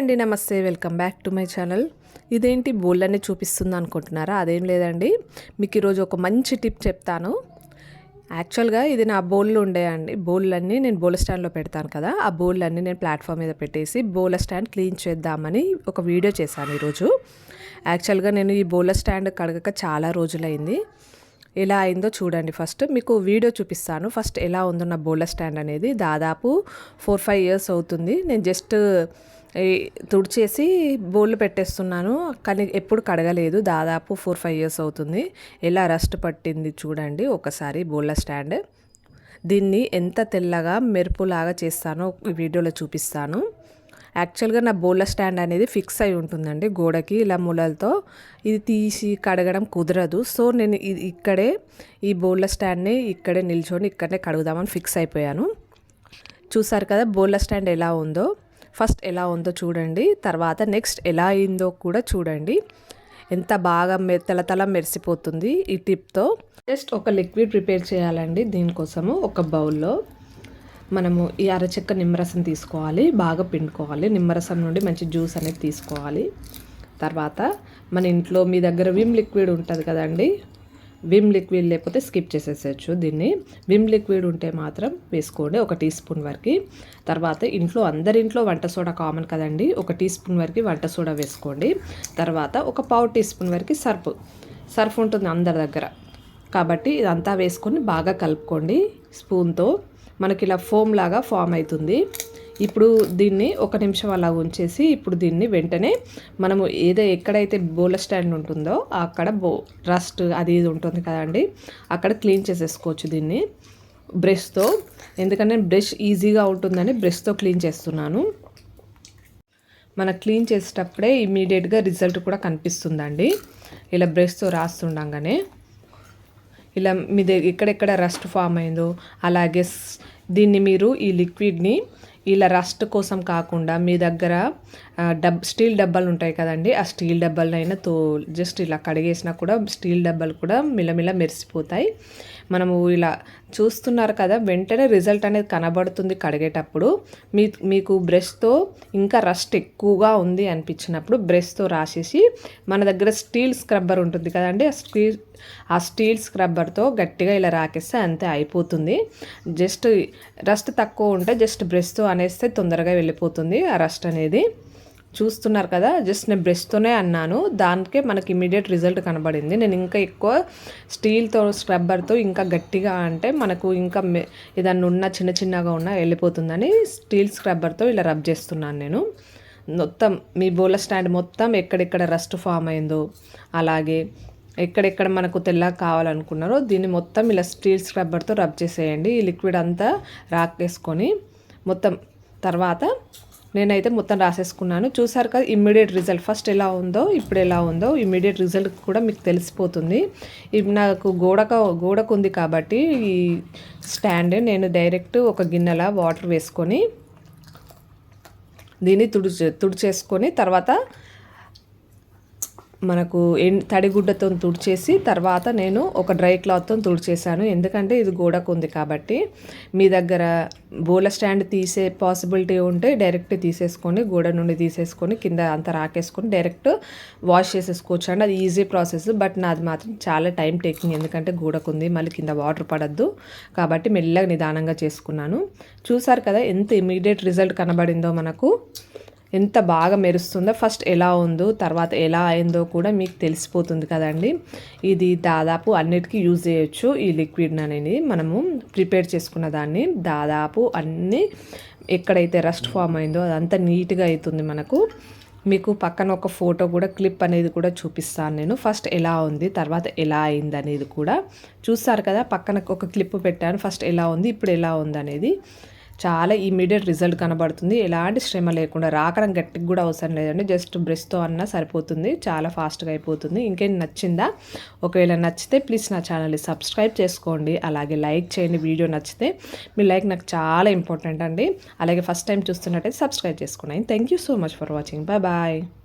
అండి నమస్తే welcome back to my channel. ఇదేంటి బోళ్ళన్నీ చూపిస్తుంది అనుకుంటున్నారా? అదేం లేదండి. మీకు ఈరోజు ఒక మంచి టిప్ చెప్తాను. యాక్చువల్గా ఇది నా బౌల్లో ఉండేయండి బౌల్లన్నీ నేను బౌల్ స్టాండ్లో పెడతాను కదా. ఆ బౌల్లన్నీ నేను ప్లాట్ఫామ్ మీద పెట్టేసి బౌల్ స్టాండ్ క్లీన్ చేద్దామని ఒక వీడియో చేశాను ఈరోజు. యాక్చువల్గా నేను ఈ బౌల్ స్టాండ్ కడగక చాలా రోజులైంది. ఎలా అయిందో చూడండి ఫస్ట్. మీకు వీడియో చూపిస్తాను. ఫస్ట్ ఎలా ఉందో నా బౌలర్ స్టాండ్ అనేది దాదాపు ఫోర్ ఫైవ్ ఇయర్స్ అవుతుంది. నేను జస్ట్ తుడిచేసి బౌల్ పెట్టేస్తున్నాను. కానీ ఎప్పుడు కడగలేదు. దాదాపు ఫోర్ ఫైవ్ ఇయర్స్ అవుతుంది. ఎలా రస్ట్ పట్టింది చూడండి. ఒకసారి బోళ్ళ స్టాండ్. దీన్ని ఎంత తెల్లగా మెరుపులాగా చేస్తానో వీడియోలో చూపిస్తాను. యాక్చువల్గా నా బోళ్ళ స్టాండ్ అనేది ఫిక్స్ అయి ఉంటుందండి గోడకి ఇలా ములలతో. ఇది తీసి కడగడం కుదరదు. సో నేను ఇది ఇక్కడే ఈ బోళ్ళ స్టాండ్ని ఇక్కడే నిల్చొని ఇక్కడనే కడుగుదామని ఫిక్స్ అయిపోయాను. చూసారు కదా బోళ్ళ స్టాండ్ ఎలా ఉందో. ఫస్ట్ ఎలా ఉందో చూడండి తర్వాత నెక్స్ట్ ఎలా అయిందో కూడా చూడండి. ఎంత బాగా మె తల మెరిసిపోతుంది ఈ టిప్తో. జస్ట్ ఒక లిక్విడ్ ప్రిపేర్ చేయాలండి దీనికోసము ఒక బౌల్లో. మనము ఈ అరచెక్క నిమ్మరసం తీసుకోవాలి బాగా పిండుకోవాలి. నిమ్మరసం నుండి మంచి జ్యూస్ అనేది తీసుకోవాలి. తర్వాత మన ఇంట్లో మీ దగ్గర విమ్ లిక్విడ్ ఉంటుంది కదండి విమ్ లిక్విడ్ లేకపోతే స్కిప్ చేసేసేయచ్చు దీన్ని. విమ్ లిక్విడ్ ఉంటే మాత్రం వేసుకోండి ఒక టీ స్పూన్ వరకు. తర్వాత ఇంట్లో అందరింట్లో వంట సోడా కామన్ కదండి ఒక టీ స్పూన్ వరకు వంట సోడా వేసుకోండి. తర్వాత ఒక పావు టీ స్పూన్ వరకు సర్ఫ్. సర్ఫ్ ఉంటుంది అందరి దగ్గర. కాబట్టి ఇదంతా వేసుకొని బాగా కలుపుకోండి స్పూన్తో. మనకి ఇలా ఫోమ్ లాగా ఫామ్ అవుతుంది. ఇప్పుడు దీన్ని ఒక నిమిషం అలా ఉంచేసి ఇప్పుడు దీన్ని వెంటనే మనము ఏదో ఎక్కడైతే బోల స్టాండ్ ఉంటుందో అక్కడ బో రస్ట్ అది ఇది ఉంటుంది కదండి అక్కడ క్లీన్ చేసేసుకోవచ్చు దీన్ని. బ్రష్తో ఎందుకంటే బ్రష్ ఈజీగా ఉంటుందని బ్రష్తో క్లీన్ చేస్తున్నాను. మన క్లీన్ చేసేటప్పుడే ఇమీడియట్గా రిజల్ట్ కూడా కనిపిస్తుందండి. ఇలా బ్రష్తో రాస్తుండగానే ఇలా మీ దగ్గర ఎక్కడెక్కడ రస్ట్ ఫామ్ అయిందో అలాగే దీన్ని మీరు ఈ లిక్విడ్ని ఇలా రస్ట్ కోసం కాకుండా మీ దగ్గర డబ్ స్టీల్ డబ్బాలు ఉంటాయి కదండి ఆ స్టీల్ డబ్బాలైనా తో జస్ట్ ఇలా కడిగేసినా కూడా స్టీల్ డబ్బాలు కూడా మిలమిల మెరిసిపోతాయి. మనము ఇలా చూస్తున్నారు కదా వెంటనే రిజల్ట్ అనేది కనబడుతుంది కడిగేటప్పుడు. మీ మీకు బ్రష్తో ఇంకా రస్ట్ ఎక్కువగా ఉంది అనిపించినప్పుడు బ్రష్తో రాసేసి మన దగ్గర స్టీల్ స్క్రబ్బర్ ఉంటుంది కదండి ఆ స్టీల్ ఆ స్టీల్ స్క్రబ్బర్తో గట్టిగా ఇలా రాకేస్తే అంతే అయిపోతుంది. జస్ట్ రస్ట్ తక్కువ ఉంటే జస్ట్ బ్రష్తో అనేస్తే తొందరగా వెళ్ళిపోతుంది ఆ రస్ట్ అనేది. చూస్తున్నారు కదా జస్ట్ నేను బ్రష్తోనే అన్నాను. దానికే మనకి ఇమీడియట్ రిజల్ట్ కనబడింది. నేను ఇంకా ఎక్కువ స్టీల్తో స్క్రబ్బర్తో ఇంకా గట్టిగా అంటే మనకు ఇంకా ఏదన్నా ఉన్న చిన్న చిన్నగా ఉన్న వెళ్ళిపోతుందని స్టీల్ స్క్రబ్బర్తో ఇలా రబ్ చేస్తున్నాను నేను. మొత్తం మీ బోల స్టాండ్ మొత్తం ఎక్కడెక్కడ రస్ట్ ఫామ్ అయిందో అలాగే ఎక్కడెక్కడ మనకు తెల్లగా కావాలనుకున్నారో దీన్ని మొత్తం ఇలా స్టీల్ స్క్రబ్బర్తో రబ్ చేసేయండి. ఈ లిక్విడ్ అంతా రాకేసుకొని మొత్తం తర్వాత నేనైతే మొత్తం రాసేసుకున్నాను. చూసారు కదా ఇమ్మీడియట్ రిజల్ట్ ఫస్ట్ ఎలా ఉందో ఇప్పుడు ఎలా ఉందో ఇమ్మీడియట్ రిజల్ట్ కూడా మీకు తెలిసిపోతుంది. ఇప్పుడు నాకు గోడక గోడకు ఉంది కాబట్టి ఈ స్టాండ్ నేను డైరెక్ట్ ఒక గిన్నెల వాటర్ వేసుకొని దీన్ని తుడిచే తుడిచేసుకొని తర్వాత మనకు తడిగుడ్డతో తుడిచేసి తర్వాత నేను ఒక డ్రై క్లాత్తో తుడిచేసాను ఎందుకంటే ఇది గోడకు ఉంది కాబట్టి మీ దగ్గర బోల స్టాండ్ తీసే పాసిబిలిటీ ఉంటే డైరెక్ట్ తీసేసుకొని గోడ నుండి తీసేసుకొని కింద అంతా రాకేసుకొని డైరెక్ట్ వాష్ చేసేసుకోవచ్చు అండి. అది ఈజీ ప్రాసెస్ బట్ నాది మాత్రం చాలా టైం టేకింగ్ ఎందుకంటే గోడకు ఉంది మళ్ళీ కింద వాటర్ పడద్దు కాబట్టి మెల్లగా నిదానంగా చేసుకున్నాను. చూసారు కదా ఎంత ఇమీడియట్ రిజల్ట్ కనబడిందో మనకు. ఎంత బాగా మెరుస్తుందో ఫస్ట్ ఎలా ఉందో తర్వాత ఎలా అయిందో కూడా మీకు తెలిసిపోతుంది కదండి. ఇది దాదాపు అన్నిటికీ యూజ్ చేయొచ్చు ఈ లిక్విడ్ అనేది. మనము ప్రిపేర్ చేసుకున్న దాన్ని దాదాపు అన్నీ ఎక్కడైతే రస్ట్ ఫామ్ అయిందో అదంతా నీట్గా అవుతుంది మనకు. మీకు పక్కన ఒక ఫోటో కూడా క్లిప్ అనేది కూడా చూపిస్తాను నేను. ఫస్ట్ ఎలా ఉంది తర్వాత ఎలా అయింది అనేది కూడా. చూస్తారు కదా పక్కన ఒక క్లిప్ పెట్టాను. ఫస్ట్ ఎలా ఉంది ఇప్పుడు ఎలా ఉంది అనేది. చాలా ఇమీడియట్ రిజల్ట్ కనబడుతుంది. ఎలాంటి శ్రమ లేకుండా రాకడం గట్టికి కూడా అవసరం లేదండి. జస్ట్ బ్రష్తో అన్నా సరిపోతుంది. చాలా ఫాస్ట్గా అయిపోతుంది. ఇంకేం నచ్చిందా? ఒకవేళ నచ్చితే ప్లీజ్ నా ఛానల్ని సబ్స్క్రైబ్ చేసుకోండి. అలాగే లైక్ చేయండి వీడియో నచ్చితే. మీ లైక్ నాకు చాలా ఇంపార్టెంట్ అండి. అలాగే ఫస్ట్ టైం చూస్తున్నట్టయితే సబ్స్క్రైబ్ చేసుకున్నాను. Thank you so much for watching bye bye